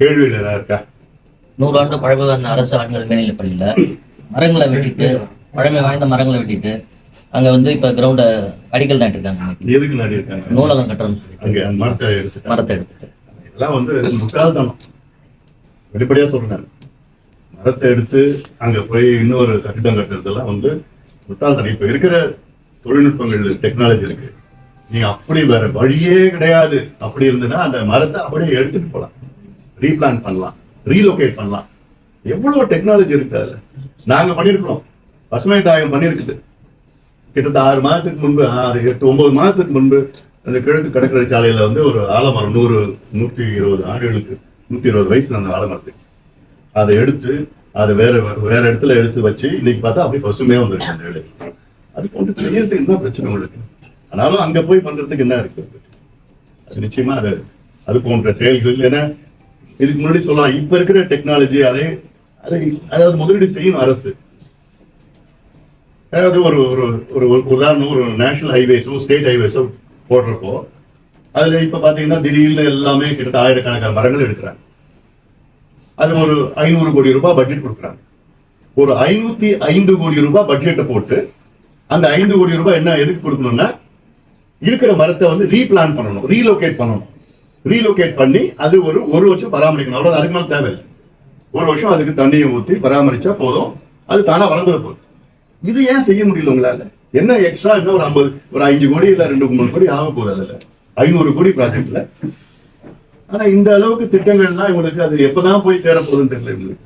கேள்வியில் ஏதாவது இருக்கா? நூறாண்டு பழமை வாய்ந்த அரசு ஆண்கள் மேல்நிலைப் பள்ளியில. மரங்களை வெட்டிட்டு பழமை வாய்ந்த மரங்களை வெட்டிட்டு அங்க வந்து இப்ப கிரவுண்ட அடிக்கல் நாட்டிருக்காங்க எதுக்கு நாடி இருக்காங்க நூலகம் அங்க அந்த மரத்தை எடுத்துட்டாங்க மரத்தை எடுத்துட்டு. இதெல்லாம் வந்து முட்டாள்தனம். வெளிப்படையா சொல்றேன். மரத்தை எடுத்து அங்க போய் இன்னொரு கட்டிடம் கட்டுறதெல்லாம் வந்து முட்டாள்தனம். இப்ப இருக்கிற தொழில்நுட்பங்கள் டெக்னாலஜி இருக்கு. நீங்க அப்படி வேற வழியே கிடையாது. அப்படி இருந்ததுன்னா அந்த மரத்தை அப்படியே எடுத்துட்டு போலாம். ரீபிளான் பண்ணலாம் ரீலொகேட் பண்ணலாம். எவ்வளவு டெக்னாலஜி இருக்கு அதுல? நாங்க பண்ணிருக்கிறோம். பசுமை தாயம் பண்ணிருக்குது. கிட்டத்தட்ட ஆறு மாதத்துக்கு முன்பு ஆறு எட்டு ஒன்பது மாதத்துக்கு முன்பு அந்த கிழக்கு கடற்கரை சாலையில வந்து ஒரு ஆலமரம் நூறு நூத்தி இருபது ஆண்டுகளுக்கு நூத்தி இருபது வயசுல அந்த ஆலமரத்துக்கு அதை எடுத்து அதை வேற வேற இடத்துல எடுத்து வச்சு இன்னைக்கு பார்த்தா அப்படியே பசுமையா வந்துருக்கு அந்த இடம் அது கொண்டு செய்யறதுக்கு என்ன பிரச்சனை உங்களுக்கு? ஆனாலும் அங்க போய் பண்றதுக்கு என்ன இருக்கு? அது நிச்சயமா அது அது போன்ற செயல்கள் ஏன்னா இதுக்கு முன்னாடி சொல்லலாம் இப்ப இருக்கிற டெக்னாலஜி அதே அதை அதாவது முதலீடு செய்யணும் அரசு. அதாவது ஒரு ஒரு ஒரு ஒரு உதாரணம் ஒரு நேஷனல் ஹைவேஸோ ஸ்டேட் ஹைவேஸோ போடுறப்போ அதுல இப்ப பாத்தீங்கன்னா திடீர்னு எல்லாமே கிட்டத்தட்ட ஆயிரக்கணக்கான மரங்கள் எடுக்கிறாங்க. அது ஒரு ஐநூறு கோடி ரூபாய் பட்ஜெட் கொடுக்குறாங்க. ஒரு ஐநூத்தி ஐந்து கோடி ரூபாய் பட்ஜெட்டை போட்டு அந்த ஐந்து கோடி ரூபாய் என்ன எதுக்கு கொடுக்கணும்னா இருக்கிற மரத்தை வந்து ரீபிளான் பண்ணணும் ரீலோகேட் பண்ணணும். ரீலோகேட் பண்ணி அது ஒரு ஒரு வருஷம் பராமரிக்கணும். அவ்வளவு அதுக்கு மேலே தேவையில்லை. ஒரு வருஷம் அதுக்கு தண்ணியை ஊற்றி பராமரிச்சா போதும். அது தானா வளர்ந்துட போகுது இது ஏன் செய்ய முடியல உங்களால? என்ன எக்ஸ்ட்ரா இன்னும் ஒரு ஐம்பது ஒரு அஞ்சு கோடி இல்ல ரெண்டு மூணு கோடி ஆக போகுது அதுல ஐநூறு கோடி ப்ராஜெக்ட்ல ஆனா இந்த அளவுக்கு திட்டங்கள்லாம் இவங்களுக்கு அது எப்பதான் போய் சேர போகுதுன்னு தெரியல இவங்களுக்கு.